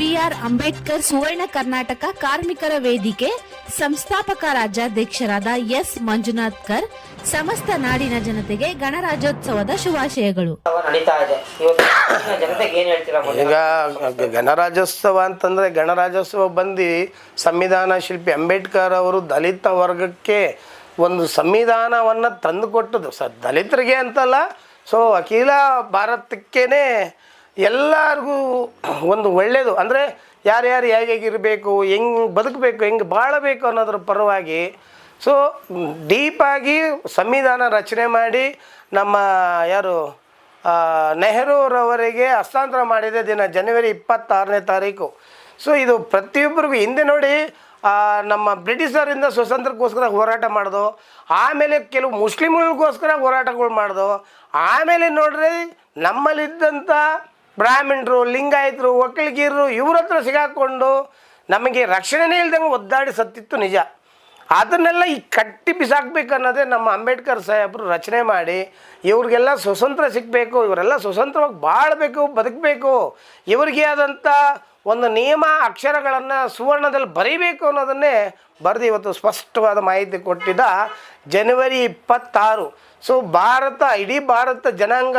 ಅಂಬೇಡ್ಕರ್ ಸುವರ್ಣ ಕರ್ನಾಟಕ ಕಾರ್ಮಿಕರ ವೇದಿಕೆ ಸಂಸ್ಥಾಪಕ ರಾಜ್ಯಾಧ್ಯಕ್ಷರಾದ ಎಸ್ ಮಂಜುನಾಥ್ ಕರ್ ಸಮಸ್ತ ನಾಡಿನ ಜನತೆಗೆ ಗಣರಾಜ್ಯೋತ್ಸವದ ಶುಭಾಶಯಗಳು. ನಡೀತಾ ಇದೆ. ಇವತ್ತು ಜನತೆಗೆ ಏನ್ ಹೇಳ್ತೀರಾ ಈಗ ಗಣರಾಜ್ಯೋತ್ಸವ ಅಂತಂದರೆ ಗಣರಾಜ್ಯೋತ್ಸವ ಬಂದು ಸಂವಿಧಾನ ಶಿಲ್ಪಿ ಅಂಬೇಡ್ಕರ್ ಅವರು ದಲಿತ ವರ್ಗಕ್ಕೆ ಒಂದು ಸಂವಿಧಾನವನ್ನು ತಂದುಕೊಟ್ಟದು ಸ ದಲಿತರಿಗೆ ಅಂತಲ್ಲ ಸೊ ಅಖಿಲ ಭಾರತಕ್ಕೇ ಎಲ್ಲರಿಗೂ ಒಂದು ಒಳ್ಳೆಯದು ಅಂದರೆ ಯಾರ್ಯಾರು ಹೇಗೆ ಇರಬೇಕು ಹೆಂಗೆ ಬದುಕಬೇಕು, ಹೆಂಗೆ ಬಾಳಬೇಕು ಅನ್ನೋದ್ರ ಪರವಾಗಿ ಸೊ ಡೀಪಾಗಿ ಸಂವಿಧಾನ ರಚನೆ ಮಾಡಿ ನಮ್ಮ ಯಾರು ನೆಹರೂರವರಿಗೆ ಹಸ್ತಾಂತರ ಮಾಡಿದ ದಿನ, ಜನವರಿ ಇಪ್ಪತ್ತಾರನೇ ತಾರೀಕು. ಸೊ ಇದು ಪ್ರತಿಯೊಬ್ಬರಿಗೂ ಹಿಂದೆ ನೋಡಿ ನಮ್ಮ ಬ್ರಿಟಿಷರಿಂದ ಸ್ವತಂತ್ರಕ್ಕೋಸ್ಕರ ಹೋರಾಟ ಮಾಡೋದು, ಆಮೇಲೆ ಕೆಲವು ಮುಸ್ಲಿಮ್ಗಳಿಗೋಸ್ಕರ ಹೋರಾಟಗಳು ಮಾಡೋದು, ಆಮೇಲೆ ನೋಡ್ರಿ ನಮ್ಮಲ್ಲಿದ್ದಂಥ ಬ್ರಾಹ್ಮಣರು, ಲಿಂಗಾಯತರು ಒಕ್ಕಲಿಗೀರರು ಇವ್ರ ಹತ್ರ ಸಿಗಾಕೊಂಡು ನಮಗೆ ರಕ್ಷಣೆನೇ ಇಲ್ದಂಗೆ ಒದ್ದಾಡಿ ಸತ್ತಿತ್ತು ನಿಜ. ಅದನ್ನೆಲ್ಲ ಈ ಕಟ್ಟಿ ಬಿಸಾಕ್ಬೇಕು ಅನ್ನೋದೇ ನಮ್ಮ ಅಂಬೇಡ್ಕರ್ ಸಾಹೇಬರು ರಚನೆ ಮಾಡಿ, ಇವ್ರಿಗೆಲ್ಲ ಸ್ವತಂತ್ರ ಸಿಗಬೇಕು, ಇವರೆಲ್ಲ ಸ್ವತಂತ್ರವಾಗಿ ಬಾಳಬೇಕು, ಬದುಕಬೇಕು, ಇವರಿಗೆ ಆದಂಥ ಒಂದು ನಿಯಮ, ಅಕ್ಷರಗಳನ್ನು ಸುವರ್ಣದಲ್ಲಿ ಬರೀಬೇಕು ಅನ್ನೋದನ್ನೇ ಬರೆದು ಇವತ್ತು ಸ್ಪಷ್ಟವಾದ ಮಾಹಿತಿ ಕೊಟ್ಟಿದ್ದ ಜನವರಿ ಇಪ್ಪತ್ತಾರು. ಸೊ ಭಾರತ, ಇಡೀ ಭಾರತ ಜನಾಂಗ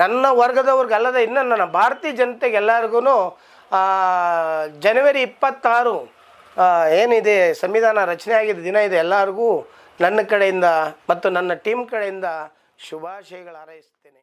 ನನ್ನ ವರ್ಗದವ್ರಿಗೆ ಅಲ್ಲದೆ ಇನ್ನು ನನ್ನ ಭಾರತೀಯ ಜನತೆಗೆ ಎಲ್ಲರಿಗೂ ಜನವರಿ ಇಪ್ಪತ್ತಾರು ಏನಿದೆ, ಸಂವಿಧಾನ ರಚನೆ ಆಗಿದ್ದ ದಿನ ಇದೆ. ಎಲ್ಲರಿಗೂ ನನ್ನ ಕಡೆಯಿಂದ ಮತ್ತು ನನ್ನ ಟೀಮ್ ಕಡೆಯಿಂದ ಶುಭಾಶಯಗಳು ಹಾರೈಸ್ತೀನಿ.